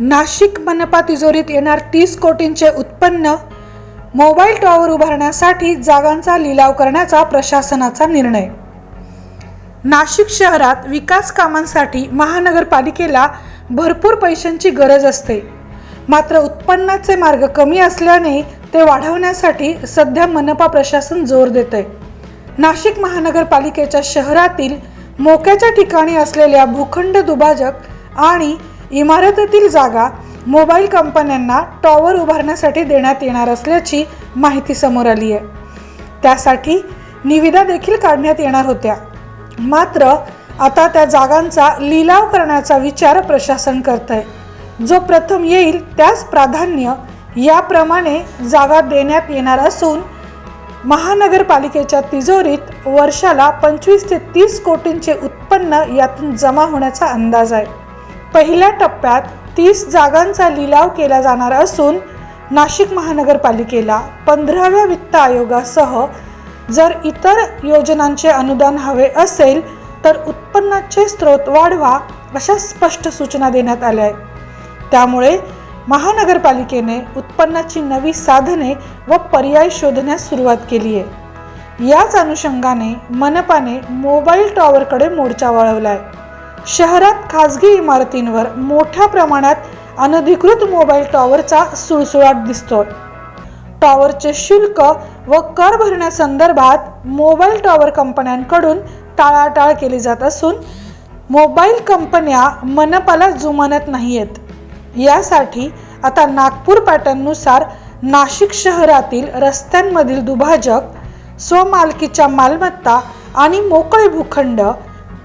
नाशिक मनपा तिजोरीत येणार तीस कोटींचे उत्पन्न मोबाईल टॉवर उभारण्यासाठी जागांचा लिलाव करण्याचा प्रशासनाचा निर्णय. नाशिक शहरात विकास कामांसाठी महानगरपालिकेला भरपूर पैशांची गरज असते. मात्र उत्पन्नाचे मार्ग कमी असल्याने ते वाढवण्यासाठी सध्या मनपा प्रशासन जोर देते नाशिक महानगरपालिकेच्या शहरातील मोक्याच्या ठिकाणी असलेल्या भूखंड दुभाजक आणि इमारतीतील जागा मोबाईल कंपन्यांना टॉवर उभारण्यासाठी देण्यात येणार असल्याची माहिती समोर आली आहे. त्यासाठी निविदा देखील काढण्यात येणार होत्या. मात्र आता त्या जागांचा लिलाव करण्याचा विचार प्रशासन करत आहे जो प्रथम येईल त्यास प्राधान्य याप्रमाणे जागा देण्यात येणार असून महानगरपालिकेच्या तिजोरीत वर्षाला पंचवीस ते तीस कोटींचे उत्पन्न यातून जमा होण्याचा अंदाज आहे. पहिल्या टप्प्यात तीस जागांचा लिलाव केला जाणार असून नाशिक महानगरपालिकेला पंधराव्या वित्त आयोगासह जर इतर योजनांचे अनुदान हवे असेल तर उत्पन्नाचे स्रोत वाढवा अशा स्पष्ट सूचना देण्यात आल्या आहेत. त्यामुळे महानगरपालिकेने उत्पन्नाची नवी साधने व पर्याय शोधण्यास सुरुवात केली आहे. याच अनुषंगाने मनपाने मोबाईल टॉवरकडे मोर्चा वळवला आहे. शहरात खाजगी इमारतींवर मोठ्या प्रमाणात अनधिकृत मोबाईल टॉवरचा सुळसुळाट दिसतोय. टॉवरचे शुल्क व कर भरण्यासंदर्भात मोबाईल टॉवर कंपन्यांकडून टाळाटाळ केली जात असून मोबाईल कंपन्या मनपाला जुमानत नाही आहेत यासाठी आता नागपूर पॅटर्ननुसार नाशिक शहरातील रस्त्यांमधील दुभाजक स्वमालकीच्या मालमत्ता आणि मोकळे भूखंड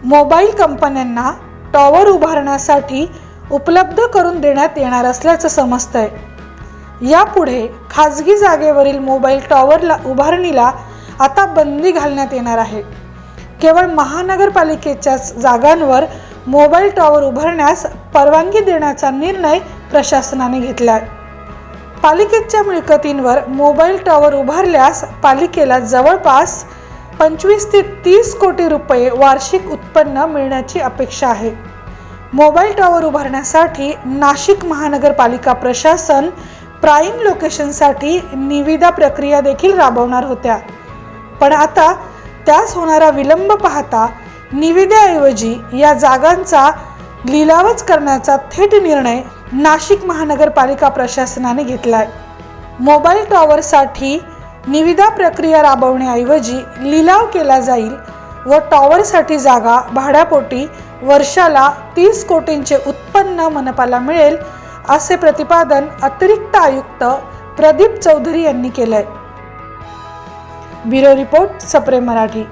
मोबाईल कंपन्यांना टॉवर उभारण्यासाठी उपलब्ध करून देण्यात येणार असल्याचं समजतंय. यापुढे खाजगी जागेवरील मोबाईल टॉवरला उभारणीला आता बंदी घालण्यात येणार आहे. केवळ महानगरपालिकेच्याच जागांवर मोबाईल टॉवर उभारण्यास परवानगी देण्याचा निर्णय प्रशासनाने घेतला आहे पालिकेच्या मिळकतींवर मोबाईल टॉवर उभारल्यास पालिकेला जवळपास पंचवीस ते तीस कोटी रुपये वार्षिक उत्पन्न मिळण्याची अपेक्षा आहे. मोबाईल टॉवर उभारण्यासाठी नाशिक महानगरपालिका प्रशासन प्राईम लोकेशनसाठी निविदा प्रक्रिया देखील राबवणार होत्या. पण आता त्यास होणारा विलंब पाहता निविद्याऐवजी या जागांचा लिलावच करण्याचा थेट निर्णय नाशिक महानगरपालिका प्रशासनाने घेतलाय. मोबाईल टॉवरसाठी निविदा प्रक्रिया राबवण्याऐवजी लिलाव केला जाईल व टॉवरसाठी जागा भाड्यापोटी वर्षाला तीस कोटींचे उत्पन्न मनपाला मिळेल असे प्रतिपादन अतिरिक्त आयुक्त प्रदीप चौधरी यांनी केलंय. ब्युरो रिपोर्ट सप्रे मराठी.